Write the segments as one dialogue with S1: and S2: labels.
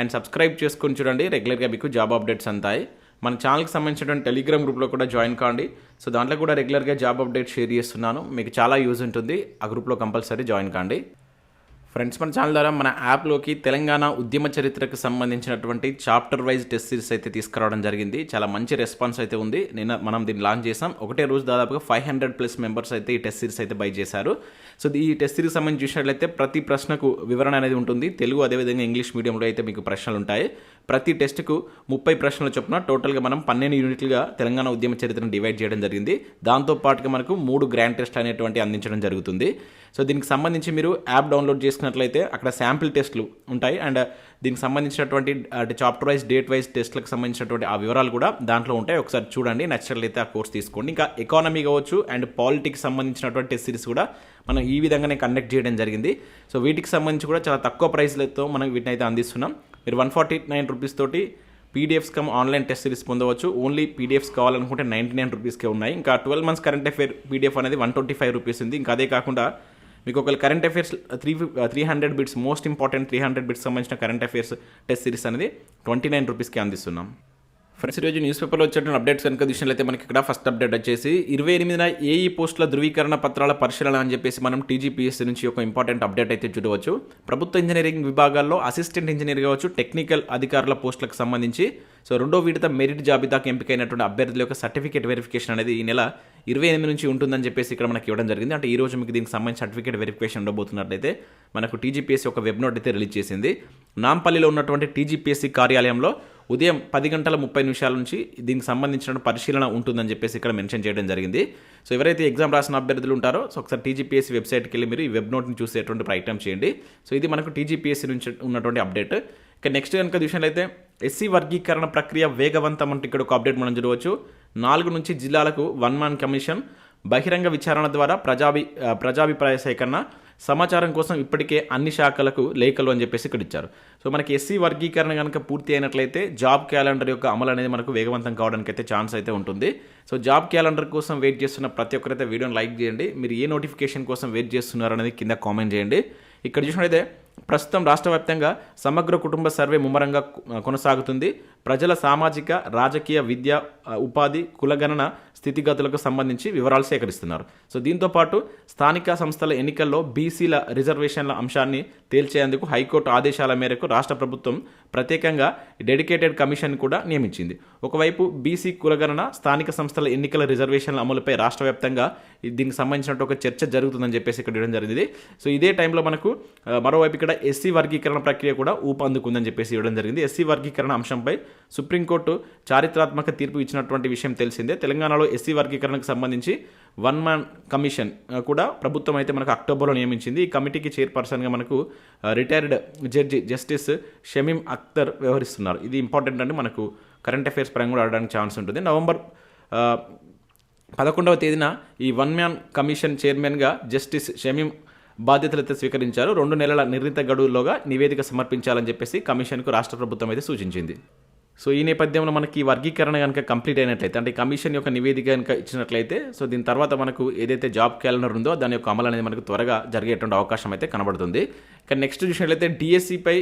S1: And subscribe చేసుకొని చూడండి. రెగ్యులర్గా మీకు జాబ్ అప్డేట్స్ అంతాయి మన ఛానల్కి సంబంధించినటువంటి టెలిగ్రామ్ గ్రూప్లో కూడా జాయిన్ కాండి. సో దాంట్లో కూడా రెగ్యులర్గా జాబ్ అప్డేట్ షేర్ చేస్తున్నాను. మీకు చాలా యూజ్ ఉంటుంది. ఆ గ్రూప్లో కంపల్సరీ జాయిన్ కాండి. ఫ్రెండ్స్ మన ఛానల్ ద్వారా మన యాప్లోకి తెలంగాణ ఉద్యమ చరిత్రకు సంబంధించినటువంటి చాప్టర్ వైజ్ టెస్ట్ సిరీస్ అయితే తీసుకురావడం జరిగింది. చాలా మంచి రెస్పాన్స్ అయితే ఉంది. నిన్న మనం దీన్ని లాంచ్ చేసాం ఒకటే రోజు దాదాపుగా ఫైవ్ హండ్రెడ్ ప్లస్ మెంబర్స్ అయితే ఈ టెస్ట్ సిరీస్ అయితే బై చేశారు. సో ఈ టెస్ట్ సిరీస్ సంబంధించి చూసినట్లయితే ప్రతి ప్రశ్నకు వివరణ అనేది ఉంటుంది. తెలుగు అదేవిధంగా ఇంగ్లీష్ మీడియంలో అయితే మీకు ప్రశ్నలు ఉంటాయి. ప్రతి టెస్ట్కు ముప్పై ప్రశ్నలు చొప్పున టోటల్గా మనం పన్నెండు యూనిట్లుగా తెలంగాణ ఉద్యమ చరిత్రను డివైడ్ చేయడం జరిగింది. దాంతో పాటుగా మనకు మూడు గ్రాండ్ టెస్ట్ అనేటువంటి అందించడం జరుగుతుంది. సో దీనికి సంబంధించి మీరు యాప్ డౌన్లోడ్ చేసుకున్నట్లయితే అక్కడ శాంపిల్ టెస్ట్లు ఉంటాయి. అండ్ దీనికి సంబంధించినటువంటి అంటే చాప్టర్ వైజ్ డేట్ వైజ్ టెస్ట్లకు సంబంధించినటువంటి ఆ వివరాలు కూడా దాంట్లో ఉంటాయి. ఒకసారి చూడండి నచ్చినట్లయితే ఆ కోర్స్ తీసుకోండి. ఇంకా ఎకానమీ కావచ్చు అండ్ పాలిటిక్స్ సంబంధించినటువంటి టెస్ట్ సిరీస్ కూడా మనం ఈ విధంగానే కండక్ట్ చేయడం జరిగింది. సో వీటికి సంబంధించి కూడా చాలా తక్కువ ప్రైస్లతో మనం వీటిని అయితే అందిస్తున్నాం. మీరు వన్ ఫార్టీ నైన్ రూపీస్ తోటి PDFs come online test series పొందవచ్చు. ఓన్లీ పీడిఎఫ్స్ కావాలనుకుంటే నైంటీ నైన్ రూపీస్కే ఉన్నాయి. ఇంకా twelve months current affair PDF అనేది వన్ ట్వంటీ ఫైవ్ రూపీస్ ఉంది. ఇంకా అదే కాకుండా మీకు ఒకవేళ current affairs three three hundred bits most important three hundred bits సంబంధించిన కరెంట్ అఫేర్స్ టెస్ట్ సిరీస్ అనేది ట్వంటీ నైన్ రూపీస్కి అందిస్తున్నాం. ఫ్రెండ్స్ ఈరోజు న్యూస్ పేపర్లో వచ్చేటువంటి అప్డేట్స్ కనుక చూసినట్లయితే మనకి ఇక్కడ ఫస్ట్ అప్డేట్ వచ్చేసి ఇరవై ఎనిమిదిన ఏఈ పోస్టుల ధృవీకరణ పత్రాల పరిశీలన అని చెప్పేసి మనం టీజీపీఎస్సీ నుంచి ఒక ఇంపార్టెంట్ అప్డేట్ అయితే చూడవచ్చు. ప్రభుత్వ ఇంజనీరింగ్ విభాగాల్లో అసిస్టెంట్ ఇంజనీర్ కావచ్చు టెక్నికల్ అధికారుల పోస్టులకు సంబంధించి. సో రెండో విడత మెరిట్ జాబితాకు ఎంపికైనటువంటి అభ్యర్థుల యొక్క సర్టిఫికేట్ వెరిఫికేషన్ అనేది ఈ నెల ఇరవై ఎనిమిది నుంచి ఉంటుందని చెప్పేసి ఇక్కడ మనకి ఇవ్వడం జరిగింది. అంటే ఈ రోజు మీకు దీనికి సంబంధించి సర్టిఫికేట్ వెరిఫికేషన్ ఉండబోతున్నట్లయితే మనకు టీజీపీఎస్సీ ఒక వెబ్ నోట్ అయితే రిలీజ్ చేసింది. నాంపల్లిలో ఉన్నటువంటి టీజీపీఎస్సీ కార్యాలయంలో ఉదయం పది గంటల ముప్పై నిమిషాల నుంచి దీనికి సంబంధించిన పరిశీలన ఉంటుందని చెప్పేసి ఇక్కడ మెన్షన్ చేయడం జరిగింది. సో ఎవరైతే ఎగ్జామ్ రాసిన అభ్యర్థులు ఉంటారో సో ఒకసారి టీజీపీఎస్సీ వెబ్సైట్కి వెళ్ళి మీరు ఈ వెబ్ నోట్ని చూసేటువంటి ప్రయత్నం చేయండి. సో ఇది మనకు టీజీపీఎస్సీ నుంచి ఉన్నటువంటి అప్డేట్. ఇక నెక్స్ట్ కనుక అయితే ఎస్సీ వర్గీకరణ ప్రక్రియ వేగవంతం అంటే ఇక్కడ ఒక అప్డేట్ మనం చూడవచ్చు. నాలుగు నుంచి జిల్లాలకు వన్ మ్యాన్ కమిషన్ బహిరంగ విచారణ ద్వారా ప్రజాభి ప్రజాభిప్రాయ సేకరణ సమాచారం కోసం ఇప్పటికే అన్ని శాఖలకు లేఖలు అని చెప్పేసి ఇక్కడ ఇచ్చారు. సో మనకి ఎస్సీ వర్గీకరణ కనుక పూర్తి అయినట్లయితే జాబ్ క్యాలెండర్ యొక్క అమలు అనేది మనకు వేగవంతం కావడానికి అయితే ఛాన్స్ అయితే ఉంటుంది. సో జాబ్ క్యాలెండర్ కోసం వెయిట్ చేస్తున్న ప్రతి ఒక్కరైతే వీడియోని లైక్ చేయండి. మీరు ఏ నోటిఫికేషన్ కోసం వెయిట్ చేస్తున్నారు అనేది కింద కామెంట్ చేయండి. ఇక్కడ చూసినట్లయితే ప్రస్తుతం రాష్ట్ర వ్యాప్తంగా సమగ్ర కుటుంబ సర్వే ముమ్మరంగా కొనసాగుతుంది. ప్రజల సామాజిక రాజకీయ విద్య ఉపాధి కులగణన స్థితిగతులకు సంబంధించి వివరాలు సేకరిస్తున్నారు. సో దీంతో పాటు స్థానిక సంస్థల ఎన్నికల్లో బీసీల రిజర్వేషన్ల అంశాన్ని తేల్చేందుకు హైకోర్టు ఆదేశాల మేరకు రాష్ట్ర ప్రభుత్వం ప్రత్యేకంగా డెడికేటెడ్ కమిషన్ కూడా నియమించింది. ఒకవైపు బీసీ కులగణన స్థానిక సంస్థల ఎన్నికల రిజర్వేషన్ల అమలుపై రాష్ట్ర వ్యాప్తంగా దీనికి సంబంధించినట్టు ఒక చర్చ జరుగుతుందని చెప్పేసి ఇక్కడ ఇవ్వడం జరిగింది. సో ఇదే టైంలో మనకు మరోవైపు ఇక్కడ ఎస్సీ వర్గీకరణ ప్రక్రియ కూడా ఊపందుకుందని చెప్పేసి ఇవ్వడం జరిగింది. ఎస్సీ వర్గీకరణ అంశంపై సుప్రీంకోర్టు చారిత్రాత్మక తీర్పు ఇచ్చినటువంటి విషయం తెలిసిందే. తెలంగాణలో ఎస్సీ వర్గీకరణకు సంబంధించి వన్ మ్యాన్ కమిషన్ కూడా ప్రభుత్వం అయితే మనకు అక్టోబర్లో నియమించింది. ఈ కమిటీకి చైర్పర్సన్గా మనకు retired judge justice Shamim Akhtar వ్యవహరిస్తున్నారు. ఇది ఇంపార్టెంట్ అండి. మనకు కరెంట్ అఫైర్స్ పరంగా కూడా ఆడడానికి ఛాన్స్ ఉంటుంది. నవంబర్ పదకొండవ తేదీన ఈ వన్ మ్యాన్ కమిషన్ చైర్మన్గా జస్టిస్ షమీం బాధ్యతలైతే స్వీకరించారు. రెండు నెలల నిర్ణీత గడువులోగా నివేదిక సమర్పించాలని చెప్పేసి కమిషన్కు రాష్ట్ర ప్రభుత్వం అయితే సూచించింది. సో ఈ నేపథ్యంలో మనకి వర్గీకరణ కనుక కంప్లీట్ అయినట్లయితే అంటే కమిషన్ యొక్క నివేదిక కనుక ఇచ్చినట్లయితే సో దీని తర్వాత మనకు ఏదైతే జాబ్ క్యాలెండర్ ఉందో దాని యొక్క అమలు అనేది మనకు త్వరగా జరిగేటువంటి అవకాశం అయితే కనబడుతుంది. కానీ నెక్స్ట్ చూసినట్లయితే డిఎస్సిపై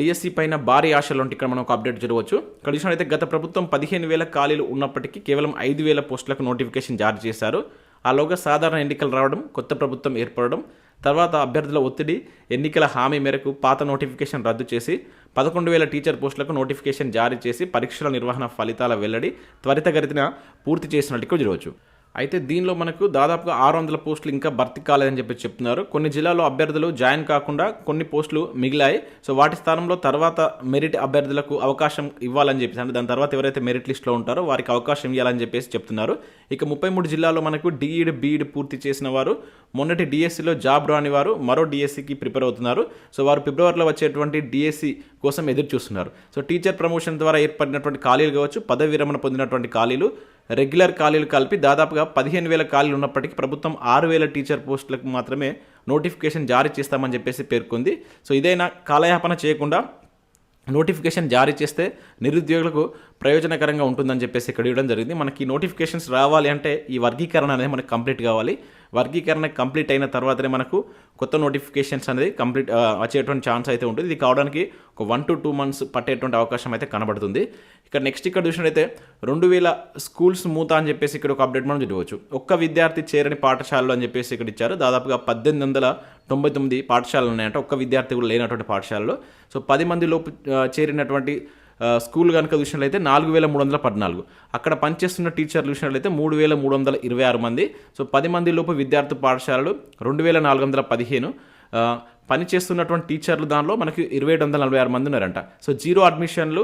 S1: డిఎస్సి పైన భారీ ఆశలు ఉంటే ఇక్కడ మనం ఒక అప్డేట్ చూడవచ్చు. ఇక్కడ చూసినట్లయితే గత ప్రభుత్వం పదిహేను వేల ఖాళీలు ఉన్నప్పటికీ కేవలం ఐదు వేల పోస్టులకు నోటిఫికేషన్ జారీ చేశారు. ఆలోగా సాధారణ ఎన్నికలు రావడం కొత్త ప్రభుత్వం ఏర్పడడం తర్వాత అభ్యర్థుల ఒత్తిడి ఎన్నికల హామీ మేరకు పాత నోటిఫికేషన్ రద్దు చేసి పదకొండు వేల టీచర్ పోస్టులకు నోటిఫికేషన్ జారీ చేసి పరీక్షల నిర్వహణ ఫలితాల వెల్లడి త్వరితగతిన పూర్తి చేసినట్టు ఈరోజు. అయితే దీనిలో మనకు దాదాపుగా ఆరు వందల పోస్టులు ఇంకా భర్తీ కాలేదని చెప్పి చెప్తున్నారు. కొన్ని జిల్లాలో అభ్యర్థులు జాయిన్ కాకుండా కొన్ని పోస్టులు మిగిలాయి. సో వాటి స్థానంలో తర్వాత మెరిట్ అభ్యర్థులకు అవకాశం ఇవ్వాలని చెప్పేసి అంటే దాని తర్వాత ఎవరైతే మెరిట్ లిస్ట్లో ఉంటారో వారికి అవకాశం ఇవ్వాలని చెప్పేసి చెప్తున్నారు. ఇక ముప్పై మూడు జిల్లాల్లో మనకు డిఈడ్ బీఈడ్ పూర్తి చేసిన వారు మొన్నటి డిఎస్సిలో జాబ్ రాని వారు మరో డిఎస్సికి ప్రిపేర్ అవుతున్నారు. సో వారు ఫిబ్రవరిలో వచ్చేటువంటి డిఎస్సి కోసం ఎదురు చూస్తున్నారు సో టీచర్ ప్రమోషన్ ద్వారా ఏర్పడినటువంటి ఖాళీలు కావచ్చు పదవి విరమణ పొందినటువంటి ఖాళీలు రెగ్యులర్ ఖాళీలు కలిపి దాదాపుగా పదిహేను వేల ఖాళీలు ఉన్నప్పటికీ ప్రభుత్వం ఆరు వేల టీచర్ పోస్టులకు మాత్రమే నోటిఫికేషన్ జారీ చేస్తామని చెప్పేసి పేర్కొంది. సో ఇదైనా కాలయాపన చేయకుండా నోటిఫికేషన్ జారీ చేస్తే నిరుద్యోగులకు ప్రయోజనకరంగా ఉంటుందని చెప్పేసి ఇక్కడ ఇవ్వడం జరిగింది. మనకి నోటిఫికేషన్స్ రావాలి అంటే ఈ వర్గీకరణ అనేది మనకు కంప్లీట్ కావాలి. వర్గీకరణ కంప్లీట్ అయిన తర్వాతనే మనకు కొత్త నోటిఫికేషన్స్ అనేది కంప్లీట్ వచ్చేటువంటి ఛాన్స్ అయితే ఉంటుంది. ఇది కావడానికి ఒక వన్ టు టూ మంత్స్ పట్టేటువంటి అవకాశం అయితే కనబడుతుంది. ఇక్కడ నెక్స్ట్ ఇక్కడ చూసినట్టయితే రెండు వేల స్కూల్స్ మూత అని చెప్పేసి ఇక్కడ ఒక అప్డేట్ మనం చూడవచ్చు. ఒక్క విద్యార్థి చేరని పాఠశాలలు అని చెప్పేసి ఇక్కడ ఇచ్చారు. దాదాపుగా పద్దెనిమిది వందల తొంభై తొమ్మిది పాఠశాలలు ఉన్నాయంట. ఒక్క విద్యార్థి కూడా లేనటువంటి పాఠశాలలో. సో పది మంది లోపు చేరినటువంటి స్కూల్ కనుక చూసినట్లయితే నాలుగు వేల మూడు వందల పద్నాలుగు. అక్కడ పనిచేస్తున్న టీచర్లు చూసినట్లయితే మూడు వేల మూడు వందల ఇరవై ఆరు మంది. సో పది మంది లోపు విద్యార్థి పాఠశాలలు రెండు వేల నాలుగు వందల పదిహేను. పనిచేస్తున్నటువంటి టీచర్లు దానిలో మనకి ఇరవై ఏడు వందల నలభై ఆరు మంది ఉన్నారంట. సో జీరో అడ్మిషన్లు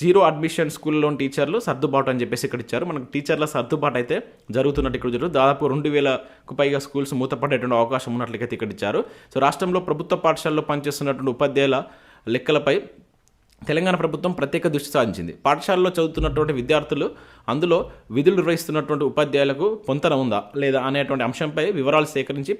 S1: జీరో అడ్మిషన్ స్కూల్లోని టీచర్లు సర్దుబాటు అని చెప్పేసి ఇక్కడ ఇచ్చారు. మనకు టీచర్ల సర్దుబాటు అయితే జరుగుతున్నట్టు ఇక్కడ జరుగుతుంది. దాదాపు రెండు వేలకు పైగా స్కూల్స్ మూతపడేటువంటి అవకాశం ఉన్నట్లయితే ఇక్కడ ఇచ్చారు. సో రాష్ట్రంలో ప్రభుత్వ పాఠశాలలో పనిచేస్తున్నటువంటి ఉపాధ్యాయుల లెక్కలపై తెలంగాణ ప్రభుత్వం ప్రత్యేక దృష్టి సాధించింది. పాఠశాలలో చదువుతున్నటువంటి విద్యార్థులు అందులో విధులు నిర్వహిస్తున్నటువంటి ఉపాధ్యాయులకు పొంతన ఉందా లేదా అనేటువంటి అంశంపై వివరాలు సేకరించి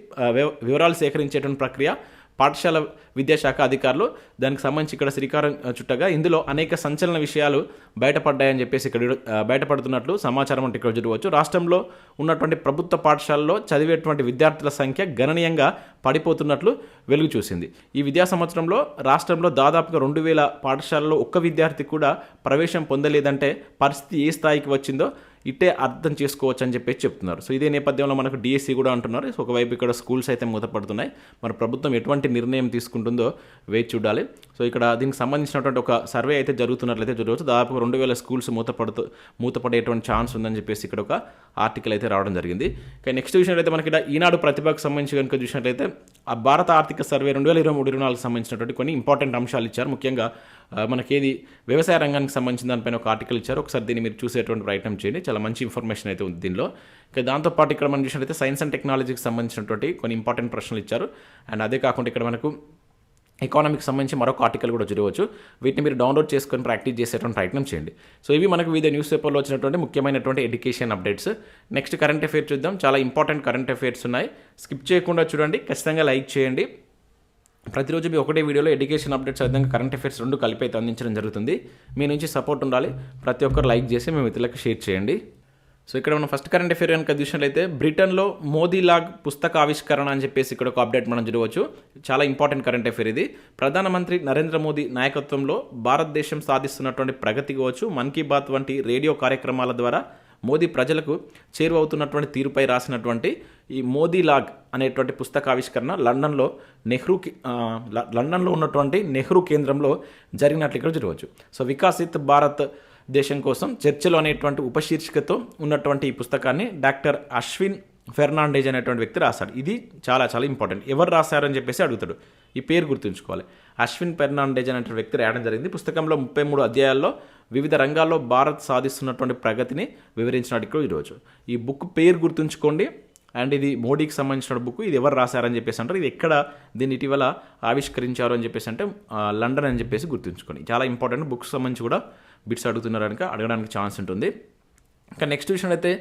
S1: వివరాలు సేకరించేటువంటి ప్రక్రియ పాఠశాల విద్యాశాఖ అధికారులు దానికి సంబంధించి ఇక్కడ శ్రీకారం చుట్టగా ఇందులో అనేక సంచలన విషయాలు బయటపడ్డాయని చెప్పేసి ఇక్కడ బయటపడుతున్నట్లు సమాచారం అంటే ఇక్కడ చూడవచ్చు. రాష్ట్రంలో ఉన్నటువంటి ప్రభుత్వ పాఠశాలలో చదివేటువంటి విద్యార్థుల సంఖ్య గణనీయంగా పడిపోతున్నట్లు వెలుగు చూసింది. ఈ విద్యా సంవత్సరంలో రాష్ట్రంలో దాదాపుగా రెండు వేల పాఠశాలలో ఒక్క విద్యార్థి కూడా ప్రవేశం పొందలేదంటే పరిస్థితి ఏ స్థాయికి వచ్చిందో ఇట్టే అర్థం చేసుకోవచ్చు అని చెప్పేసి చెప్తున్నారు. సో ఇదే నేపథ్యంలో మనకు డిఎస్సి కూడా అంటున్నారు. సో ఒకవైపు ఇక్కడ స్కూల్స్ అయితే మూతపడుతున్నాయి. మరి ప్రభుత్వం ఎటువంటి నిర్ణయం తీసుకుంటుందో వేచి చూడాలి. సో ఇక్కడ దీనికి సంబంధించినటువంటి ఒక సర్వే అయితే జరుగుతున్నట్లయితే చూడవచ్చు. దాదాపు రెండు వేల స్కూల్స్ మూతపడుతూ మూతపడేటువంటి ఛాన్స్ ఉందని చెప్పేసి ఇక్కడ ఒక ఆర్టికల్ అయితే రావడం జరిగింది. కానీ నెక్స్ట్ చూసినట్లయితే మనకి ఇక్కడ ఈనాడు ప్రతిభకు సంబంధించి కనుక చూసినట్లయితే ఆ భారత ఆర్థిక సర్వే రెండు వేల ఇరవై మూడు ఇరవై నాలుగు సంబంధించినటువంటి కొన్ని ఇంపార్టెంట్ అంశాలు ఇచ్చారు. ముఖ్యంగా మనకేది వ్యవసాయ రంగానికి సంబంధించిన దానిపైన ఒక ఆర్టికల్ ఇచ్చారు. ఒకసారి దీన్ని మీరు చూసేటువంటి ప్రయత్నం చేయండి. చాలా మంచి ఇన్ఫర్మేషన్ అయితే ఉంది దీనిలో. ఇంకా దాంతోపాటు ఇక్కడ మనం చూసినట్లయితే సైన్స్ అండ్ టెక్నాలజీకి సంబంధించినటువంటి కొన్ని ఇంపార్టెంట్ ప్రశ్నలు ఇచ్చారు. అండ్ అదే కాకుండా ఇక్కడ మనకు ఎకానమీకి సంబంధించి మరొక ఆర్టికల్ కూడా చూడవచ్చు వీటిని మీరు డౌన్లోడ్ చేసుకొని ప్రాక్టీస్ చేసేటువంటి ప్రయత్నం చేయండి. సో ఇవి మనకు వివిధ న్యూస్ పేపర్లో వచ్చినటువంటి ముఖ్యమైనటువంటి education updates next current affairs చూద్దాం. చాలా ఇంపార్టెంట్ కరెంట్ అఫైర్స్ ఉన్నాయి. స్కిప్ చేయకుండా చూడండి. ఖచ్చితంగా లైక్ చేయండి. ప్రతిరోజు మీ ఒకటే వీడియోలో ఎడ్యుకేషన్ అప్డేట్స్ విధంగా కరెంట్ అఫైర్స్ రెండు కలిపి అయితే అందించడం జరుగుతుంది. మీ నుంచి సపోర్ట్ ఉండాలి. ప్రతి ఒక్కరు లైక్ చేసి మేము ఇతరులకు షేర్ చేయండి. సో ఇక్కడ మనం ఫస్ట్ కరెంట్ అఫేర్ కనుక చూసినట్లయితే బ్రిటన్లో మోదీ లాగ్ పుస్తక ఆవిష్కరణ అని చెప్పేసి ఇక్కడ ఒక అప్డేట్ మనం చూడవచ్చు. చాలా ఇంపార్టెంట్ కరెంట్ అఫేర్ ఇది. ప్రధానమంత్రి నరేంద్ర మోదీ నాయకత్వంలో భారతదేశం సాధిస్తున్నటువంటి ప్రగతి కావచ్చు. మన్ కీ బాత్ వంటి రేడియో కార్యక్రమాల ద్వారా మోదీ ప్రజలకు చేరువవుతున్నటువంటి తీరుపై రాసినటువంటి ఈ మోదీ లాగ్ అనేటువంటి పుస్తక ఆవిష్కరణ లండన్లో నెహ్రూ లండన్లో ఉన్నటువంటి నెహ్రూ కేంద్రంలో జరిగినట్లు ఇక్కడ చూడవచ్చు. సో వికాసిత్ భారత్ దేశం కోసం చర్చలు అనేటువంటి ఉపశీర్షికతో ఉన్నటువంటి ఈ పుస్తకాన్ని డాక్టర్ అశ్విన్ ఫెర్నాండేజ్ అనేటువంటి వ్యక్తి రాశాడు. ఇది చాలా చాలా ఇంపార్టెంట్. ఎవరు రాశారని చెప్పేసి అడుగుతాడు. ఈ పేరు గుర్తుంచుకోవాలి. అశ్విన్ ఫెర్నాండేజ్ అనేటువంటి వ్యక్తి రాయడం జరిగింది. పుస్తకంలో ముప్పై మూడు అధ్యాయాల్లో వివిధ రంగాల్లో భారత్ సాధిస్తున్నటువంటి ప్రగతిని వివరించినట్టు ఇక్కడ చూడవచ్చు ఈ బుక్ పేరు గుర్తుంచుకోండి. అండ్ ఇది మోడీకి సంబంధించిన బుక్. ఇది ఎవరు రాశారని చెప్పేసి అంటారు. ఇది ఎక్కడ దీన్ని ఇటీవల ఆవిష్కరించారు అని చెప్పేసి అంటే లండన్ అని చెప్పేసి గుర్తుంచుకోండి. చాలా ఇంపార్టెంట్ బుక్స్ సంబంధించి కూడా బిట్స్ అడుగుతున్నారు కనుక అడగడానికి ఛాన్స్ ఉంటుంది. ఇంకా నెక్స్ట్ విషయం అయితే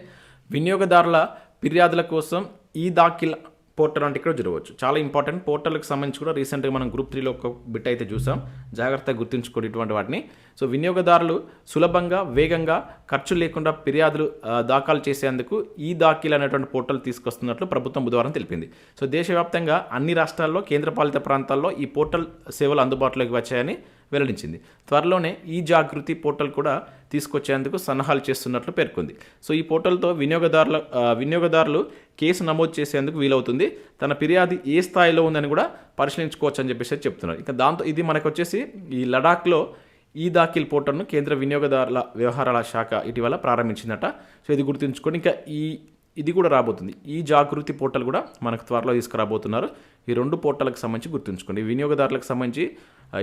S1: వినియోగదారుల ఫిర్యాదుల కోసం ఈ దాఖిల్ పోర్టల్ అంటే ఇక్కడ చూడవచ్చు చాలా ఇంపార్టెంట్. పోర్టల్కి సంబంధించి కూడా రీసెంట్గా మనం గ్రూప్ త్రీలో ఒక బిట్ అయితే చూసాం. జాగ్రత్తగా గుర్తుంచుకోండి ఇటువంటి వాటిని. సో వినియోగదారులు సులభంగా వేగంగా ఖర్చు లేకుండా ఫిర్యాదులు దాఖలు చేసేందుకు ఈ దాఖీలు అనేటువంటి పోర్టల్ తీసుకొస్తున్నట్లు ప్రభుత్వం బుధవారం తెలిపింది. సో దేశవ్యాప్తంగా అన్ని రాష్ట్రాల్లో కేంద్రపాలిత ప్రాంతాల్లో ఈ పోర్టల్ సేవలు అందుబాటులోకి వచ్చాయని వెల్లడించింది. త్వరలోనే ఈ జాగృతి పోర్టల్ కూడా తీసుకొచ్చేందుకు సన్నాహాలు చేస్తున్నట్లు పేర్కొంది. సో ఈ పోర్టల్తో వినియోగదారుల వినియోగదారులు కేసు నమోదు చేసేందుకు వీలవుతుంది. తన ఫిర్యాదు ఏ స్థాయిలో ఉందని కూడా పరిశీలించుకోవచ్చు అని చెప్పేసి చెప్తున్నారు. ఇంకా దాంతో ఇది మనకు వచ్చేసి ఈ లడాఖ్లో ఈ దాఖిల్ పోర్టల్ను కేంద్ర వినియోగదారుల వ్యవహారాల శాఖ ఇటీవల ప్రారంభించిందట. సో ఇది గుర్తుంచుకొని ఇంకా ఈ ఇది కూడా రాబోతుంది. ఈ జాగృతి పోర్టల్ కూడా మనకు త్వరలో తీసుకురాబోతున్నారు. ఈ రెండు పోర్టల్కి సంబంధించి గుర్తుంచుకోండి. వినియోగదారులకు సంబంధించి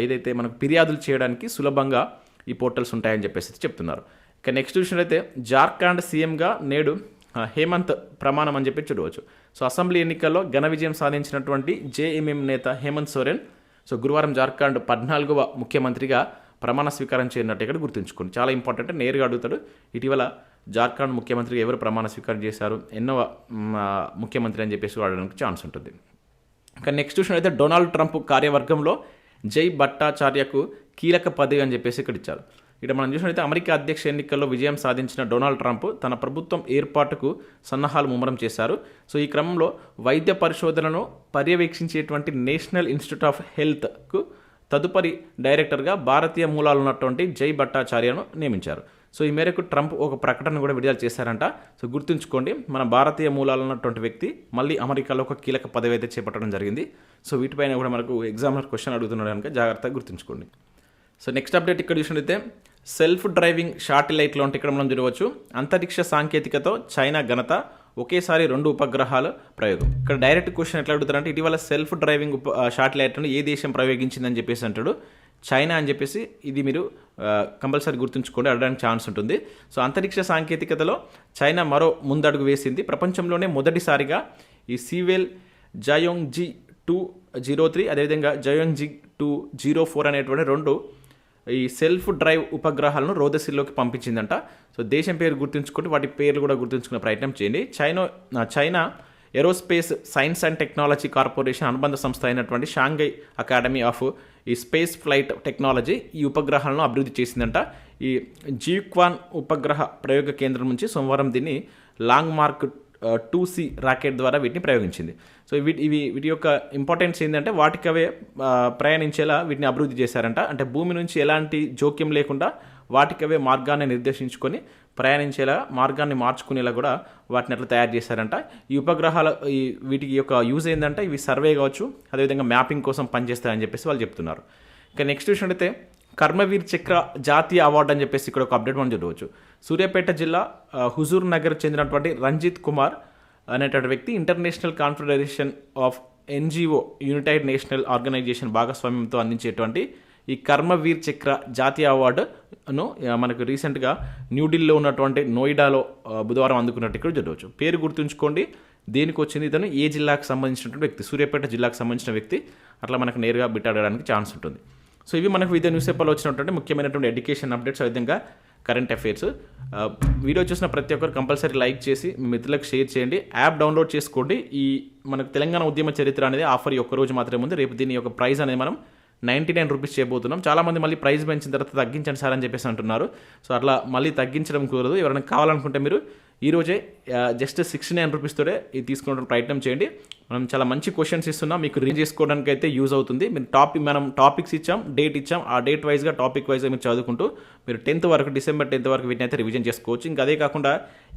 S1: ఏదైతే మనకు ఫిర్యాదులు చేయడానికి సులభంగా ఈ పోర్టల్స్ ఉంటాయని చెప్పేసి చెప్తున్నారు. ఇక నెక్స్ట్ చూసినట్లయితే జార్ఖండ్ సీఎంగా నేడు హేమంత్ ప్రమాణం అని చెప్పి చూడవచ్చు. సో అసెంబ్లీ ఎన్నికల్లో ఘన విజయం సాధించినటువంటి జేఎంఎం నేత హేమంత్ సోరెన్ సో గురువారం జార్ఖండ్ పద్నాలుగవ ముఖ్యమంత్రిగా ప్రమాణ స్వీకారం చేయనట్టు ఇక్కడ గుర్తుంచుకోండి. చాలా ఇంపార్టెంట్ నేరుగా అడుగుతాడు. ఇటీవల జార్ఖండ్ ముఖ్యమంత్రికి ఎవరు ప్రమాణ స్వీకారం చేశారు ఎన్నో ముఖ్యమంత్రి అని చెప్పేసి వాడడానికి ఛాన్స్ ఉంటుంది. ఇంకా నెక్స్ట్ చూసినట్లయితే డొనాల్డ్ ట్రంప్ కార్యవర్గంలో జై భట్టాచార్యకు కీలక పదవి అని చెప్పేసి ఇక్కడ ఇచ్చారు. ఇక్కడ మనం చూసినట్లయితే అమెరికా అధ్యక్ష ఎన్నికల్లో విజయం సాధించిన డొనాల్డ్ ట్రంప్ తన ప్రభుత్వం ఏర్పాటుకు సన్నాహాలు ముమ్మరం చేశారు. సో ఈ క్రమంలో వైద్య పరిశోధనను పర్యవేక్షించేటువంటి నేషనల్ ఇన్స్టిట్యూట్ ఆఫ్ హెల్త్కు తదుపరి డైరెక్టర్గా భారతీయ మూలాలు ఉన్నటువంటి జై భట్టాచార్యను నియమించారు. సో ఈ మేరకు ట్రంప్ ఒక ప్రకటన కూడా విడుదల చేశారంట. సో గుర్తుంచుకోండి మన భారతీయ మూలాలు ఉన్నటువంటి వ్యక్తి మళ్ళీ అమెరికాలో ఒక కీలక పదవి అయితే చేపట్టడం జరిగింది. సో వీటిపైన కూడా మనకు ఎగ్జామ్లో క్వశ్చన్ అడుగుతున్నాడు కనుక జాగ్రత్తగా గుర్తుంచుకోండి. సో నెక్స్ట్ అప్డేట్ ఇక్కడ చూసినట్లయితే సెల్ఫ్ డ్రైవింగ్ శాటిలైట్లో ఉంటే ఇక్కడ మనం చూడవచ్చు అంతరిక్ష సాంకేతికతో చైనా ఘనత ఒకేసారి రెండు ఉపగ్రహాల ప్రయోగం. ఇక్కడ డైరెక్ట్ క్వశ్చన్ ఎట్లా అడుగుతారంటే ఇటీవల సెల్ఫ్ డ్రైవింగ్ ఉప శాటిలైట్ను ఏ దేశం ప్రయోగించిందని చెప్పేసి అంటాడు. చైనా అని చెప్పేసి ఇది మీరు కంపల్సరీ గుర్తుంచుకోండి అడగడానికి ఛాన్స్ ఉంటుంది. సో అంతరిక్ష సాంకేతికతలో చైనా మరో ముందడుగు వేసింది. ప్రపంచంలోనే మొదటిసారిగా ఈ Sewell Jiyong G two zero three అదేవిధంగా Jiyong G two zero four అనేటువంటి రెండు ఈ సెల్ఫ్ డ్రైవ్ ఉపగ్రహాలను రోదసిల్లోకి పంపించిందంట. సో దేశం పేరు గుర్తుంచుకుంటే వాటి పేర్లు కూడా గుర్తుంచుకునే ప్రయత్నం చేయండి. China China Aerospace Science and Technology Corporation అనుబంధ సంస్థ అయినటువంటి షాంఘై అకాడమీ ఆఫ్ ఈ స్పేస్ ఫ్లైట్ టెక్నాలజీ ఈ ఉపగ్రహాలను అభివృద్ధి చేసిందంట. ఈ జీక్వాన్ ఉపగ్రహ ప్రయోగ కేంద్రం నుంచి సోమవారం దీన్ని Long March two C rocket ద్వారా వీటిని ప్రయోగించింది. సో వీటి ఇవి వీటి యొక్క ఇంపార్టెన్స్ ఏంటంటే వాటికి అవే ప్రయాణించేలా వీటిని అభివృద్ధి చేశారంట. అంటే భూమి నుంచి ఎలాంటి జోక్యం లేకుండా వాటికవే మార్గాన్ని నిర్దేశించుకొని ప్రయాణించేలా మార్గాన్ని మార్చుకునేలా కూడా వాటిని అట్లా తయారు చేశారంట. ఈ ఉపగ్రహాల ఈ వీటికి యొక్క యూజ్ ఏంటంటే ఇవి సర్వే కావచ్చు అదేవిధంగా మ్యాపింగ్ కోసం పనిచేస్తాయని చెప్పేసి వాళ్ళు చెప్తున్నారు. ఇంకా నెక్స్ట్ చూసినట్టయితే కర్మవీర్ చక్ర జాతీయ అవార్డు అని చెప్పేసి ఇక్కడ ఒక అప్డేట్ మనం చూడవచ్చు. సూర్యాపేట జిల్లా హుజూర్ నగర్ చెందినటువంటి రంజిత్ కుమార్ అనేటువంటి వ్యక్తి International Confederation of NGO United National Organisation భాగస్వామ్యంతో అందించేటువంటి ఈ కర్మవీర్ చక్ర జాతీయ అవార్డును మనకు రీసెంట్గా న్యూఢిల్లీలో ఉన్నటువంటి నోయిడాలో బుధవారం అందుకున్నట్టు ఇక్కడ చూడవచ్చు పేరు గుర్తుంచుకోండి. దేనికి వచ్చింది ఇతను? ఏ జిల్లాకు సంబంధించినటువంటి వ్యక్తి? సూర్యాపేట జిల్లాకు సంబంధించిన వ్యక్తి. అట్లా మనకు నేరుగా బిట్టాడడానికి ఛాన్స్ ఉంటుంది. సో ఇవి మనకు వివిధ న్యూస్ పేపర్లో వచ్చినటువంటి ముఖ్యమైనటువంటి ఎడ్యుకేషన్ అప్డేట్స్ విధంగా కరెంట్ అఫైర్స్ వీడియో చూసిన ప్రతి ఒక్కరు కంపల్సరీ లైక్ చేసి మీ మిత్రులకు షేర్ చేయండి. యాప్ డౌన్లోడ్ చేసుకోండి. ఈ మనకు తెలంగాణ ఉద్యమ చరిత్ర అనేది ఆఫర్ ఈ ఒక్క రోజు మాత్రమే ఉంది. రేపు దీని యొక్క ప్రైజ్ అనేది మనం నైంటీ నైన్ రూపీస్ చేయబోతున్నాం. చాలామంది మళ్ళీ ప్రైస్ పెంచిన తర్వాత తగ్గించండి సార్ అని చెప్పేసి అంటున్నారు. సో అట్లా మళ్ళీ తగ్గించడం కుదరదు. ఎవరైనా కావాలనుకుంటే మీరు ఈరోజే జస్ట్ సిక్స్టీ నైన్ రూపీస్తోనే ఇది తీసుకోవడం ప్రయత్నం చేయండి. మనం చాలా మంచి క్వశ్చన్స్ ఇస్తున్నాం. మీకు రీడ్ చేసుకోవడానికి అయితే యూజ్ అవుతుంది. మీరు టాపిక్ మనం టాపిక్స్ ఇచ్చాం డేట్ ఇచ్చాం. ఆ డేట్ వైజ్గా టాపిక్ వైజ్గా మీరు చదువుకుంటూ మీరు టెన్త్ వరకు డిసెంబర్ టెన్త్ వరకు వీటిని అయితే రివిజన్ చేసుకోవచ్చు. ఇంకా అదే కాకుండా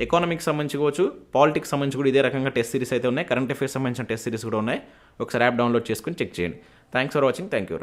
S1: ఎకానమిక్స్ సంబంధించి కావచ్చు పాలిటిక్స్ సంబంధించి కూడా ఇదే రకంగా టెస్ట్ సిరీస్ అయితే ఉన్నాయి. కరెంట్ అఫేర్స్ సంబంధించిన టెస్ట్ సిరీస్ కూడా ఉన్నాయి. ఒకసారి యాప్ డౌన్లోడ్ చేసుకుని చెక్ చేయండి. Thanks for watching thank you